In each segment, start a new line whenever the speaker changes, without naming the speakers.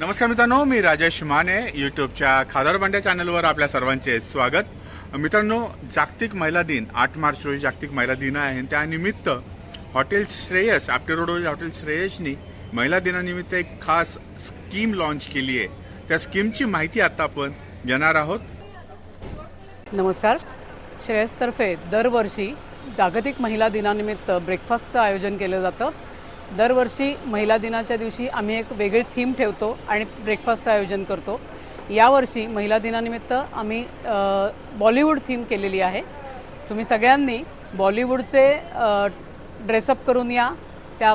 नमस्कार मित्रांनो मी राजेश माने युट्यूबच्या खादर बांड्या चॅनलवर आपल्या सर्वांचे स्वागत. मित्रांनो जागतिक महिला दिन आठ मार्च रोजी जागतिक महिला दिन आहे. त्यानिमित्त hotel Shreyas Apte road hotel श्रेयसनी महिला दिनानिमित्त एक खास स्कीम लॉन्च केली आहे. त्या स्कीमची माहिती आता आपण घेणार आहोत.
नमस्कार. श्रेयसतर्फे दरवर्षी जागतिक महिला दिनानिमित्त ब्रेकफास्टचं आयोजन केलं जातं. दरवर्षी महिला दिनाच्या दिवशी आम्ही एक वेगळी थीम ठेवतो आणि ब्रेकफास्टचं आयोजन करतो. यावर्षी महिला दिनानिमित्त आम्ही बॉलिवूड थीम केलेली आहे. तुम्ही सगळ्यांनी बॉलिवूडचे ड्रेसअप करून या. त्या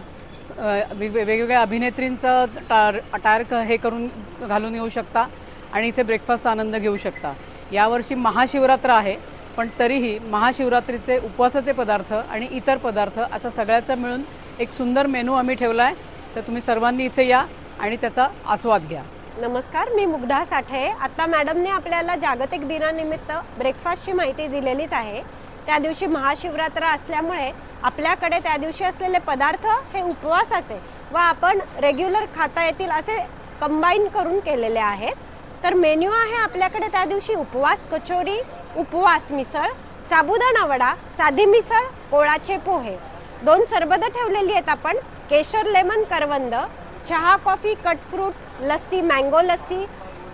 वेगवेगळ्या अभिनेत्रींचं टार टायर क- हे करून घालून येऊ शकता आणि इथे ब्रेकफास्टचा आनंद घेऊ शकता. यावर्षी महाशिवरात्र आहे. पण तरीही महाशिवरात्रीचे उपवासाचे पदार्थ आणि इतर पदार्थ असा सगळ्याचा मिळून एक सुंदर मेनू आम्ही ठेवला आहे तर तुम्ही सर्वांनी इथे या आणि त्याचा आस्वाद घ्या.
नमस्कार मी मुग्धा साठे. आता मॅडमने आपल्याला जागतिक दिनानिमित्त ब्रेकफास्टची माहिती दिलेलीच आहे. त्या दिवशी महाशिवरात्र असल्यामुळे आपल्याकडे त्या दिवशी असलेले पदार्थ हे उपवासाचे व आपण रेग्युलर खाता येतील असे कंबाईन करून केलेले आहेत. तर मेन्यू आहे आपल्याकडे त्या दिवशी उपवास कचोरी उपवास मिसळ साबुदाणा वडा साधी मिसळ कोळाचे पोहे. दोन सरबतं ठेवलेली आहेत आपण. केशर लेमन करवंद चहा coffee cut fruit lassi mango lassi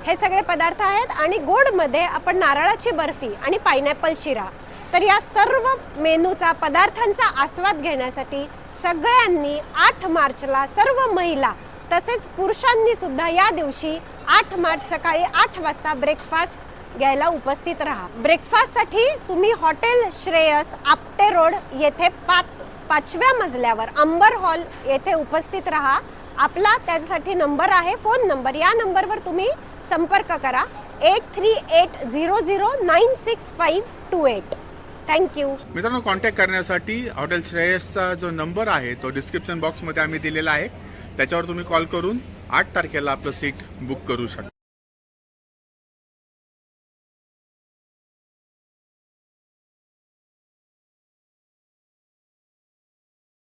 हे सगळे पदार्थ आहेत. आणि गोडमध्ये आपण नारळाची बर्फी आणि पायनॅपल शिरा. तर या सर्व मेनूचा पदार्थांचा आस्वाद घेण्यासाठी सगळ्यांनी आठ मार्चला सर्व महिला तसेच पुरुषांनी सुद्धा या दिवशी आठ मार्च सकाळी आठ वाजता ब्रेकफास्ट घ्यायला उपस्थित राहा. ब्रेकफास्टसाठी तुम्ही हॉटेल श्रेयस आपटे रोड येथे पाच पाचव्या मजल्यावर अंबर हॉल येथे उपस्थित राहा. आपला त्यासाठी नंबर आहे फोन नंबर या नंबरवर तुम्ही संपर्क करा. Eight three eight zero zero nine six five two eight. Thank you
मित्रांनो कॉन्टॅक्ट करण्यासाठी हॉटेल श्रेयसचा जो नंबर आहे तो डिस्क्रिप्शन बॉक्समध्ये आम्ही दिलेला आहे. त्याच्यावर तुम्ही कॉल करून आठ तारखेला आपलं सीट बुक करू शकता.